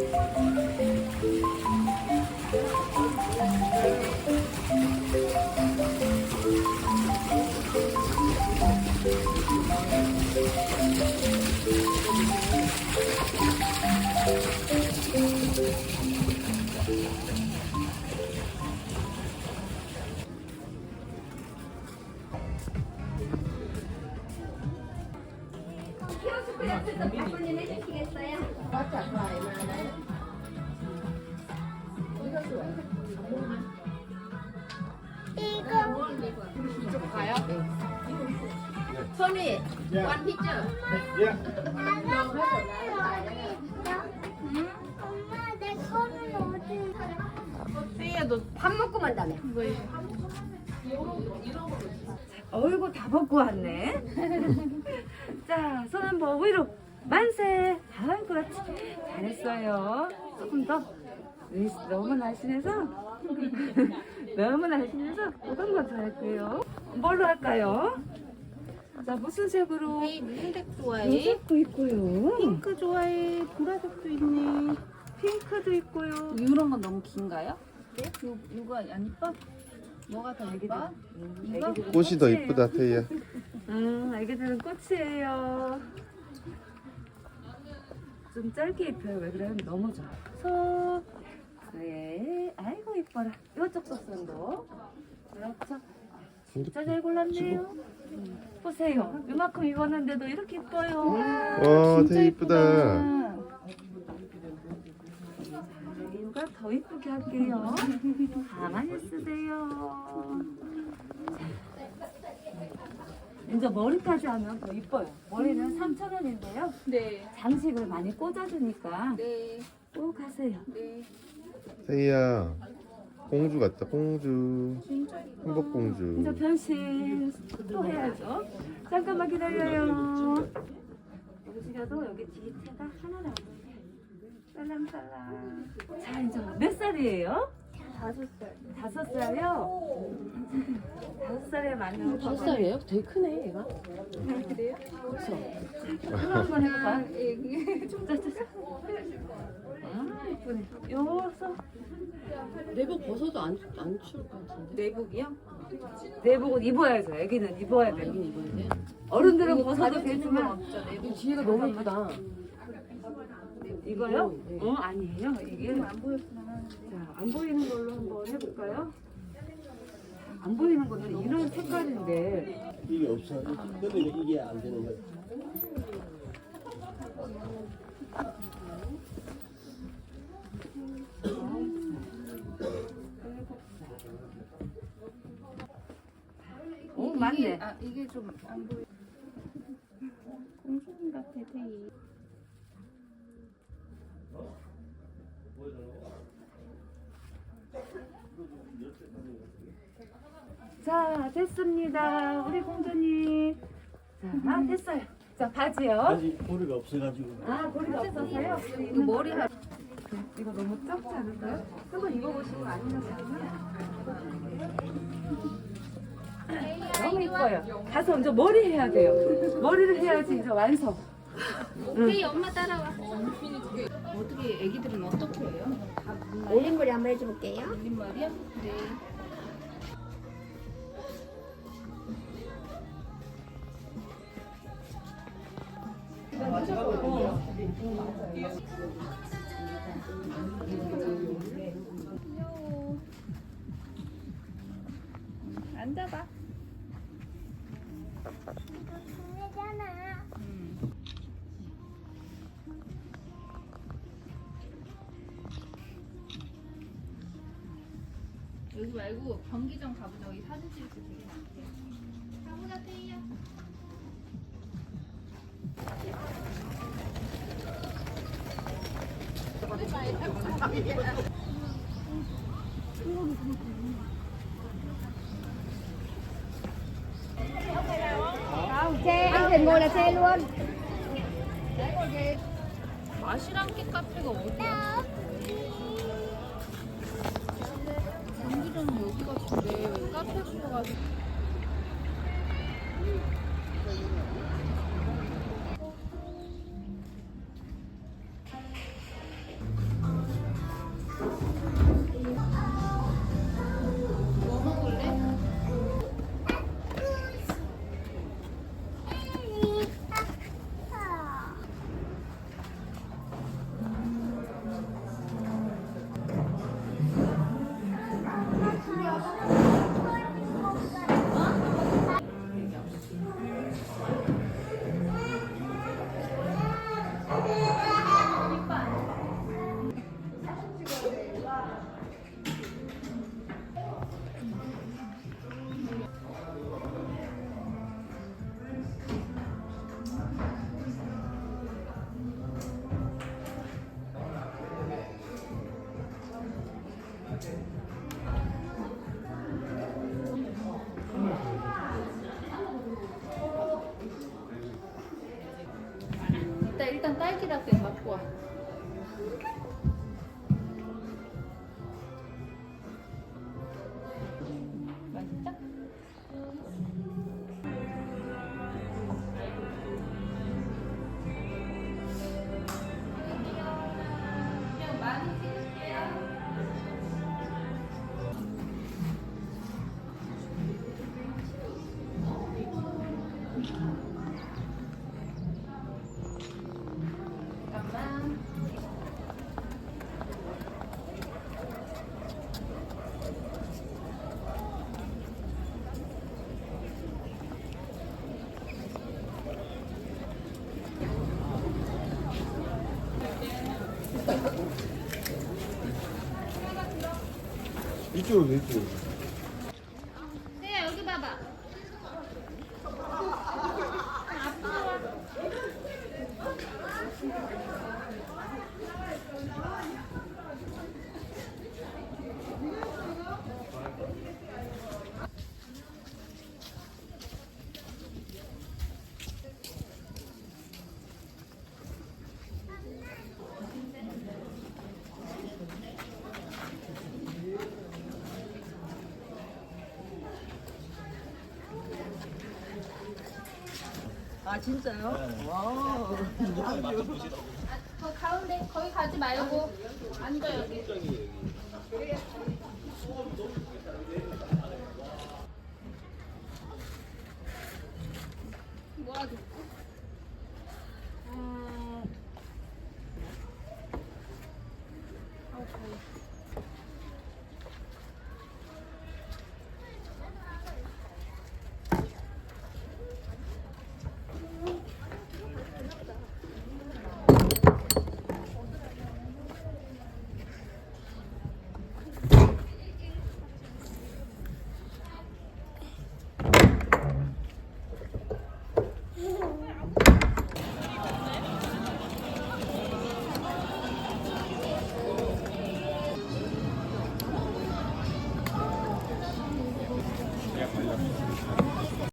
키오 바꾸님 해주시겠어요? 엄마 내 어디? 너밥 먹고 만다며. 어이구 다 벗고 왔네. 자, 손 한번 위로 만세. 아이 그렇지. 잘했어요. 조금 더. 너무 날씬해서. 너무 날씬해서 어떤 거 잘할게요. 뭘로 할까요? 자, 무슨 색으로? 무슨 색 좋아해? 요색도 있고요. 핑크 좋아해. 보라색도 있네. 핑크도 있고요. 이런 건 너무 긴가요? 네? 요, 요거 안 이뻐? 뭐가 더 이뻐? 이거? 애기들은 꽃이 더. 이쁘다 태희야 음, 애기들은 꽃이에요. 좀 짧게 입혀요. 왜? 너무 좋아. 소. 네. 아이고, 이뻐라. 이쪽 속선도. 그렇죠. 진짜 잘 골랐네요. 음, 보세요. 이만큼 입었는데도 이렇게 이뻐요. 와 태희 이쁘다 이유가 더 이쁘게 할게요. 가만히 쓰세요. 이제 머리까지 하면 더 이뻐요. 머리는 3,000원인데요. 네. 장식을 많이 꽂아주니까 네. 꼭 하세요. 네. 태희야 공주 같다 공주 진짜 이뻐. 행복공주 이제 변신 또 해야죠. 잠깐만 기다려요. 여기서도 여기 뒤태가 하나 남았네. 딸랑딸랑. 자, 이제 몇 살이에요? 다섯 살. 다섯 살이요? 다섯 살에 맞는 다섯 살이에요? 되게 크네 얘가. 그래요? 이거 한번 해볼까? 예. 아, 이쁘네. 요서 내복 벗어도 안, 안 추울 것 같은데. 내복이요? 내복은 입어야죠. 애기는 입어야 돼요. 여긴 입어야 돼? 어른들은 벗어도 건 되지만. 이 뒤에가 너무 예쁘다. 이거요? 네. 어 아니에요. 이게 안. 자, 안 보이는 걸로 한번 해볼까요? 안 보이는 거는 이런 색깔인데 이게 없어. 그러면 이게 안 되는 거야. 오 맞네. 아, 이게 좀 안 보여. 공주님 같아, 태 자 됐습니다. 우리 공주님. 자 됐어요. 자 바지요. 아직 고리가 없어가지고. 아 머리가 없어서요. 이거 머리 하 이거 너무 적지 않을까요? 한번 입어보시고 아니면 너무 이뻐요. 가서 먼저 머리 해야 돼요. 머리를 해야지 이제 완성. 태희 엄마 따라와. 어떻게 애기들은 어떻게 해요? 올림머리 한번 해줘볼게요. 올린 말이야? 네. 앉아봐. 동네잖아. 여기 말고 경기장 가보자. 여기 사진 찍을 때 되게. Xe, anh Thịnh ngồi là xe luôn. 마시랑깨 카페가 어디야? 경기장은 여기 같은데 왜 카페 가가지고 일단 딸기라떼 갖고 와. 이쪽으로 이쪽으로 세야 여기 봐봐. 아 진짜요? 와. 거 가운데 거기 가지 말고 앉아 여기.